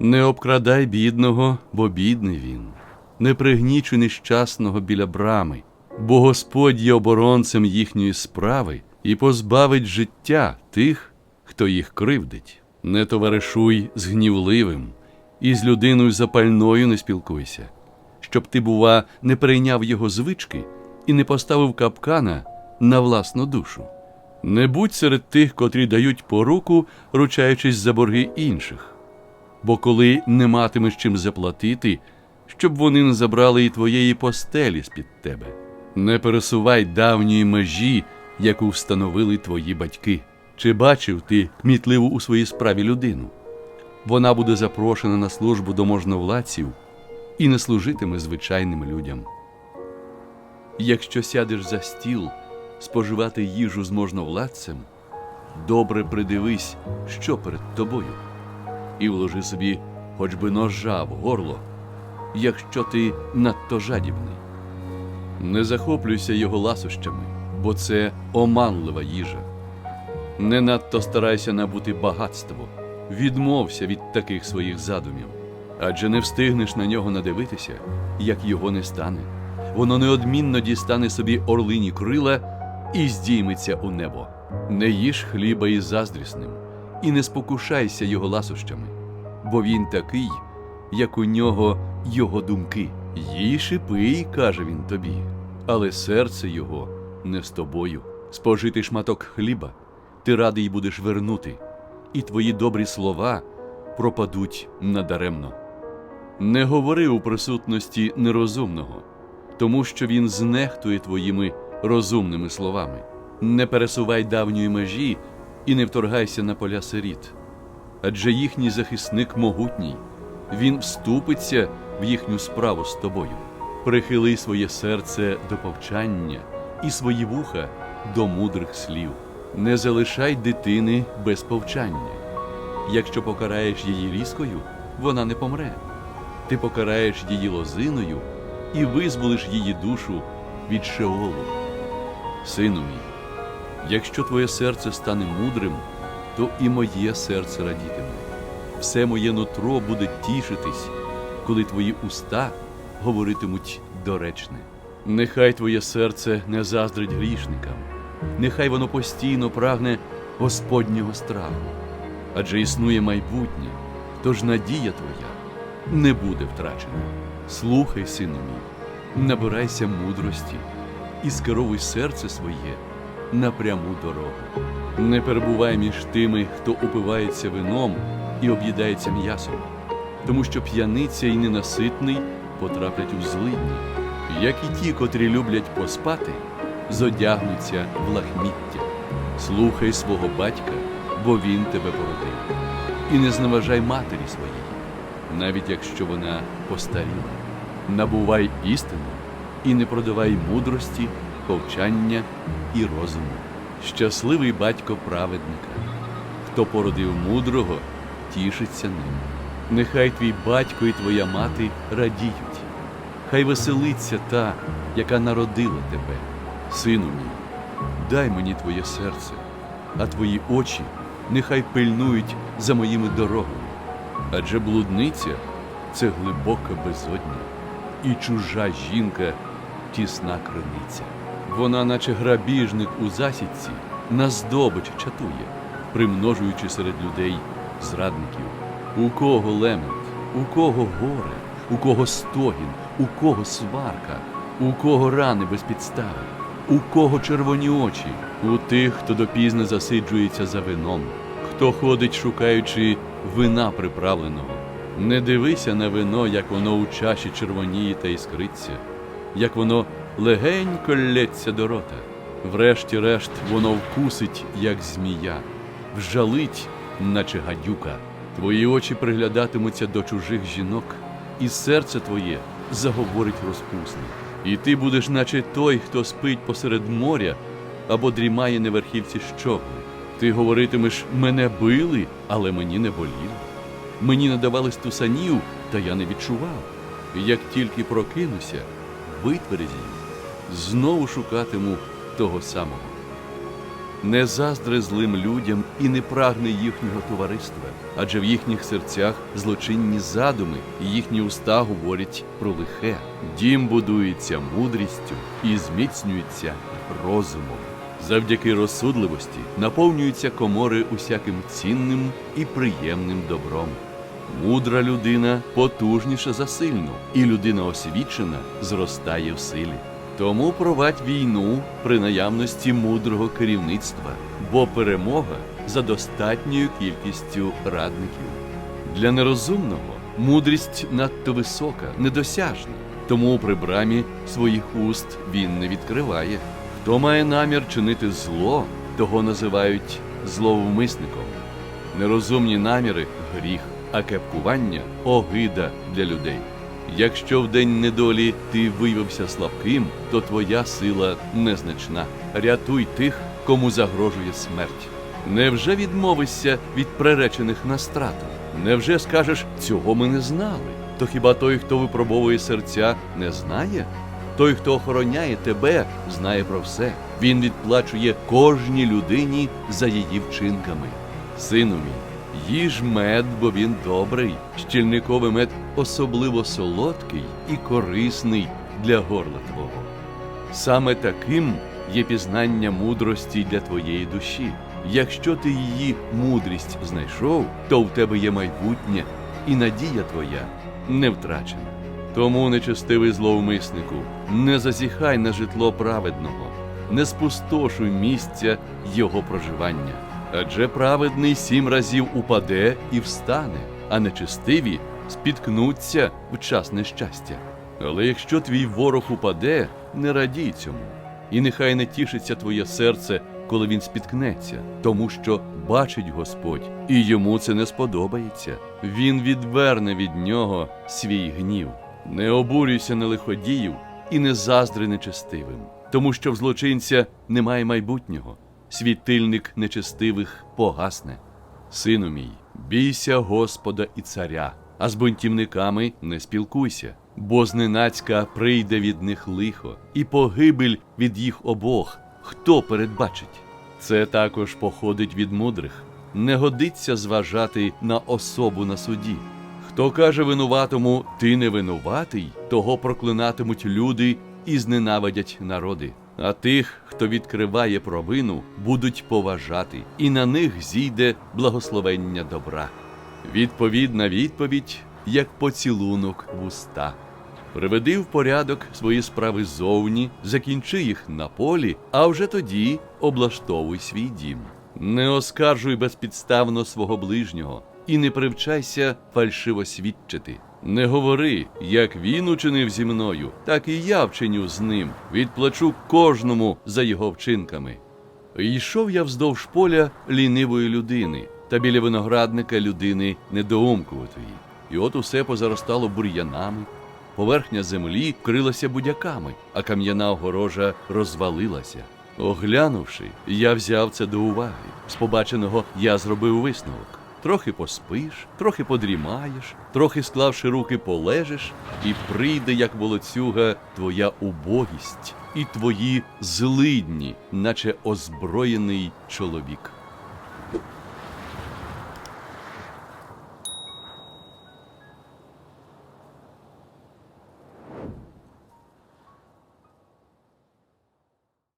Не обкрадай бідного, бо бідний він, не пригнічуй нещасного біля брами, бо Господь є оборонцем їхньої справи і позбавить життя тих, хто їх кривдить. Не товаришуй з гнівливим, і з людиною запальною не спілкуйся, щоб ти, бува, не перейняв його звички і не поставив капкана на власну душу. Не будь серед тих, котрі дають поруку, ручаючись за борги інших. Бо коли не матимеш чим заплатити, щоб вони не забрали і твоєї постелі з-під тебе. Не пересувай давньої межі, яку встановили твої батьки. Чи бачив ти кмітливу у своїй справі людину? Вона буде запрошена на службу до можновладців і не служитиме звичайним людям. Якщо сядеш за стіл споживати їжу з можновладцем, добре придивись, що перед тобою, і вложи собі хоч би ножа в горло, якщо ти надто жадібний. Не захоплюйся його ласощами, бо це оманлива їжа. Не надто старайся набути багатство, відмовся від таких своїх задумів, адже не встигнеш на нього надивитися, як його не стане. Воно неодмінно дістане собі орлині крила і здійметься у небо. Не їж хліба із заздрісним, і не спокушайся його ласощами, бо він такий, як у нього його думки. І пий, каже він тобі, але серце його не з тобою. Спожити шматок хліба, ти радий будеш вернути, і твої добрі слова пропадуть надаремно. Не говори у присутності нерозумного, тому що він знехтує твоїми розумними словами. Не пересувай давньої межі і не вторгайся на поля сиріт, адже їхній захисник могутній, він вступиться в їхню справу з тобою. Прихили своє серце до повчання і свої вуха до мудрих слів. Не залишай дитини без повчання. Якщо покараєш її різкою, вона не помре. Ти покараєш її лозиною і визволиш її душу від шеолу. Сину мій, якщо твоє серце стане мудрим, то і моє серце радітиме. Все моє нутро буде тішитись, коли твої уста говоритимуть доречне. Нехай твоє серце не заздрить грішникам, нехай воно постійно прагне Господнього страху, адже існує майбутнє, тож надія твоя не буде втрачена. Слухай, сину мій, набирайся мудрості і скеровуй серце своє на пряму дорогу. Не перебувай між тими, хто упивається вином і об'їдається м'ясом, тому що п'яниця і ненаситний потраплять у злидні, як і ті, котрі люблять поспати, зодягнуться в лахміття. Слухай свого батька, бо він тебе породив, і не зневажай матері своєї, навіть якщо вона постаріла. Набувай істину і не продавай мудрості, повчання і розуму. Щасливий батько праведника, хто породив мудрого, тішиться ним. Нехай твій батько і твоя мати радіють, хай веселиться та, яка народила тебе, сину мій. Дай мені твоє серце, а твої очі нехай пильнують за моїми дорогами. Адже блудниця це глибока безодня, і чужа жінка тісна криниця. Вона, наче грабіжник у засідці, на здобич чатує, примножуючи серед людей зрадників. У кого лемент, у кого горе, у кого стогін, у кого сварка, у кого рани без підстави, у кого червоні очі, у тих, хто допізно засиджується за вином, хто ходить, шукаючи вина приправленого. Не дивися на вино, як воно у чаші червоніє та іскриться, як воно легенько лється до рота. Врешті-решт воно вкусить, як змія, вжалить, наче гадюка. Твої очі приглядатимуться до чужих жінок, і серце твоє заговорить розпусне. І ти будеш, наче той, хто спить посеред моря або дрімає на верхівці щогли. Ти говоритимеш, мене били, але мені не боліло. Мені надавали стусанів, та я не відчував. Як тільки прокинуся, витверезію, знову шукатиму того самого. Не заздри злим людям і не прагне їхнього товариства, адже в їхніх серцях злочинні задуми, і їхні уста говорять про лихе. Дім будується мудрістю і зміцнюється розумом. Завдяки розсудливості наповнюються комори усяким цінним і приємним добром. Мудра людина потужніша за сильну, і людина освічена зростає в силі. Тому провадь війну при наявності мудрого керівництва, бо перемога за достатньою кількістю радників. Для нерозумного мудрість надто висока, недосяжна, тому при брамі своїх уст він не відкриває. Хто має намір чинити зло, того називають зловмисником. Нерозумні наміри гріх, а кепкування огида для людей. Якщо в день недолі ти виявився слабким, то твоя сила незначна. Рятуй тих, кому загрожує смерть. Невже відмовишся від приречених на страту? Невже скажеш, цього ми не знали? То хіба той, хто випробовує серця, не знає? Той, хто охороняє тебе, знає про все. Він відплачує кожній людині за її вчинками. Сину мій, їж мед, бо він добрий. Щільниковий мед особливо солодкий і корисний для горла твого. Саме таким є пізнання мудрості для твоєї душі. Якщо ти її мудрість знайшов, то в тебе є майбутнє, і надія твоя не втрачена. Тому, нечестивий зловмиснику, не зазіхай на житло праведного, не спустошуй місця його проживання. Адже праведний сім разів упаде і встане, а нечестиві спіткнуться в час нещастя. Але якщо твій ворог упаде, не радій цьому, і нехай не тішиться твоє серце, коли він спіткнеться, тому що бачить Господь, і йому це не сподобається. Він відверне від нього свій гнів. Не обурюйся на лиходіїв і не заздри нечестивим, тому що в злочинця немає майбутнього. Світильник нечестивих погасне. Сину мій, бійся Господа і царя, а з бунтівниками не спілкуйся, бо зненацька прийде від них лихо, і погибель від їх обох, хто передбачить. Це також походить від мудрих. Не годиться зважати на особу на суді. Хто каже винуватому, ти не винуватий, того проклинатимуть люди і зненавидять народи. А тих, хто відкриває провину, будуть поважати, і на них зійде благословення добра. Відповідна відповідь, як поцілунок в уста. Приведи в порядок свої справи зовні, закінчи їх на полі, а вже тоді облаштовуй свій дім. Не оскаржуй безпідставно свого ближнього і не привчайся фальшиво свідчити. Не говори, як він учинив зі мною, так і я вчиню з ним, відплачу кожному за його вчинками. Йшов я вздовж поля лінивої людини та біля виноградника людини недоумковатої. І от усе позаростало бур'янами, поверхня землі вкрилася будяками, а кам'яна огорожа розвалилася. Оглянувши, я взяв це до уваги. З побаченого я зробив висновок. Трохи поспиш, трохи подрімаєш, трохи склавши руки, полежиш, і прийде, як волоцюга, твоя убогість і твої злидні, наче озброєний чоловік.